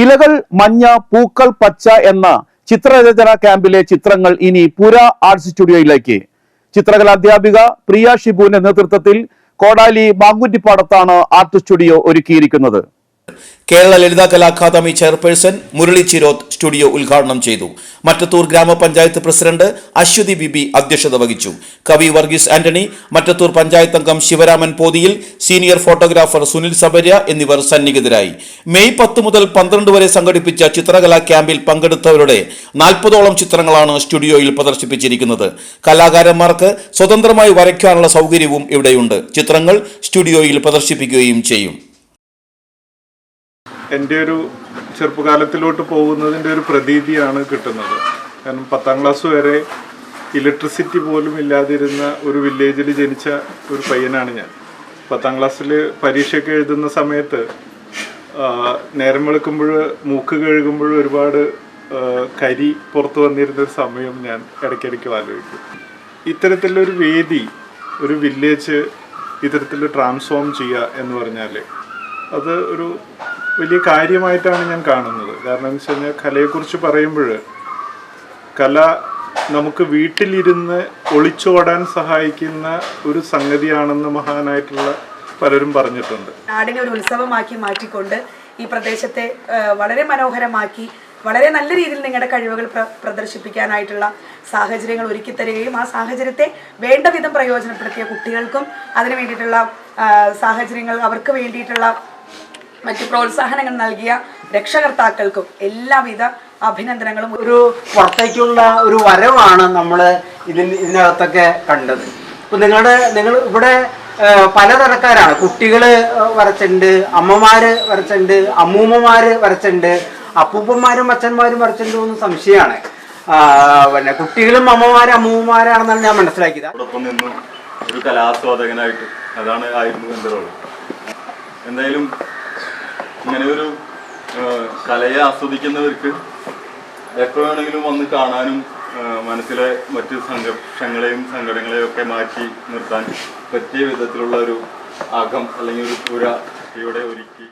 ഇലകൾ മഞ്ഞ പൂക്കൾ പച്ച എന്ന ചിത്രരചന ക്യാമ്പിലെ ചിത്രങ്ങൾ ഇനി പുര ആർട്സ് സ്റ്റുഡിയോയിലേക്ക്. ചിത്രകലാ അധ്യാപിക പ്രിയ ഷിബുവിന്റെ നേതൃത്വത്തിൽ കോടാലി മാങ്കുറ്റിപ്പാടത്താണ് ആർട്ട് സ്റ്റുഡിയോ ഒരുക്കിയിരിക്കുന്നത്. Kerala Lalitha Kala academy chairperson Murali Chiroth studio ഉദ്ഘാടനം ചെയ്തു. മറ്റത്തൂർ ഗ്രാമപഞ്ചായത്ത് പ്രസിഡന്റ് അശ്വതി ബിബി അധ്യക്ഷത വഹിച്ചു. കവി വർഗീസ് ആന്റണി മറ്റത്തൂർ പഞ്ചായത്ത് അംഗം ശിവരാമൻ പോതിയിൽ സീനിയർ ഫോട്ടോഗ്രാഫർ സുനിൽ സബര്യ എന്നിവർ സന്നിഹിതരായി. മെയ് പത്ത് മുതൽ പന്ത്രണ്ട് വരെ സംഘടിപ്പിച്ച ചിത്രകലാ ക്യാമ്പിൽ പങ്കെടുത്തവരുടെ നാൽപ്പതോളം ചിത്രങ്ങളാണ് സ്റ്റുഡിയോയിൽ പ്രദർശിപ്പിച്ചിരിക്കുന്നത്. കലാകാരന്മാർക്ക് സ്വതന്ത്രമായി വരയ്ക്കാനുള്ള സൗകര്യവും ഇവിടെയുണ്ട്. ചിത്രങ്ങൾ സ്റ്റുഡിയോയിൽ പ്രദർശിപ്പിക്കുകയും ചെയ്യും. എന്റെ ഒരു ചെറുപ്പകാലത്തിലോട്ട് പോകുന്നതിന്റെ ഒരു പ്രതീതിയാണ് കിട്ടുന്നത്. കാരണം പത്താം ക്ലാസ് വരെ ഇലക്ട്രിസിറ്റി പോലും ഇല്ലാതിരുന്ന ഒരു വില്ലേജിൽ ജനിച്ച ഒരു പയ്യനാണ് ഞാൻ. പത്താം ക്ലാസ്സിൽ പരീക്ഷയൊക്കെ എഴുതുന്ന സമയത്ത് നേരം വെളുക്കുമ്പോൾ മൂക്ക് കഴുകുമ്പോൾ ഒരുപാട് കരി പുറത്തു വന്നിരുന്ന ഒരു സമയം ഞാൻ ഇടയ്ക്കിടയ്ക്ക് ആലോചിക്കും. ഇത്തരത്തിലൊരു വേദി ഒരു വില്ലേജ് ഇത്തരത്തിൽ ട്രാൻസ്ഫോം ചെയ്യുക എന്ന് പറഞ്ഞാൽ അത് ഒരു വലിയ കാര്യമായിട്ടാണ് ഞാൻ കാണുന്നത്. കാരണം എന്ന് വെച്ച് കഴിഞ്ഞാൽ കലയെക്കുറിച്ച് പറയുമ്പോൾ കല നമുക്ക് വീട്ടിലിരുന്ന് ഒളിച്ചോടാൻ സഹായിക്കുന്ന ഒരു സംഗതിയാണെന്ന് മഹാനായിട്ടുള്ള പലരും പറഞ്ഞിട്ടുണ്ട്. നാടിനെ ഒരു ഉത്സവമാക്കി മാറ്റിക്കൊണ്ട് ഈ പ്രദേശത്തെ വളരെ മനോഹരമാക്കി വളരെ നല്ല രീതിയിൽ നിങ്ങളുടെ കഴിവുകൾ പ്ര പ്രദർശിപ്പിക്കാനായിട്ടുള്ള സാഹചര്യങ്ങൾ ഒരുക്കി തരികയും ആ സാഹചര്യത്തെ വേണ്ട വിധം പ്രയോജനപ്പെടുത്തിയ കുട്ടികൾക്കും അതിനു വേണ്ടിയിട്ടുള്ള സാഹചര്യങ്ങൾ അവർക്ക് വേണ്ടിയിട്ടുള്ള മറ്റു പ്രോത്സാഹനങ്ങൾ നൽകിയ രക്ഷകർത്താക്കൾക്കും എല്ലാവിധ അഭിനന്ദനങ്ങളും. ഒരു പുറത്തേക്കുള്ള ഒരു വരവാണ് നമ്മൾ ഇതിന് ഇതിനകത്തൊക്കെ കണ്ടത്. ഇപ്പൊ നിങ്ങളുടെ നിങ്ങൾ ഇവിടെ പലതരക്കാരാണ് കുട്ടികൾ വരച്ചിട്ടുണ്ട് അമ്മമാര് വരച്ചിട്ടുണ്ട് അമ്മൂമ്മമാര് വരച്ചിട്ടുണ്ട് അപ്പൂപ്പന്മാരും അച്ഛന്മാരും വരച്ചിട്ടുണ്ട് എന്ന് സംശയമാണ്. പിന്നെ കുട്ടികളും അമ്മമാരും അമ്മൂമ്മമാരാണെന്നാണ് ഞാൻ മനസ്സിലാക്കിയത്. ഒരു കലാസ്വാദകനായിട്ട് അതാണ് ആയിരുന്നു എന്റെ എന്തായാലും ഇങ്ങനെ ഒരു കലയെ ആസ്വദിക്കുന്നവർക്ക് എപ്പോൾ വേണമെങ്കിലും വന്ന് കാണാനും മനസ്സിലെ മറ്റു സംഘർഷങ്ങളെയും സങ്കടങ്ങളെയും ഒക്കെ മാറ്റി നിർത്താൻ പറ്റിയ വിധത്തിലുള്ള ഒരു അകം അല്ലെങ്കിൽ ഒരു പുര ഇവിടെ ഒരുക്കി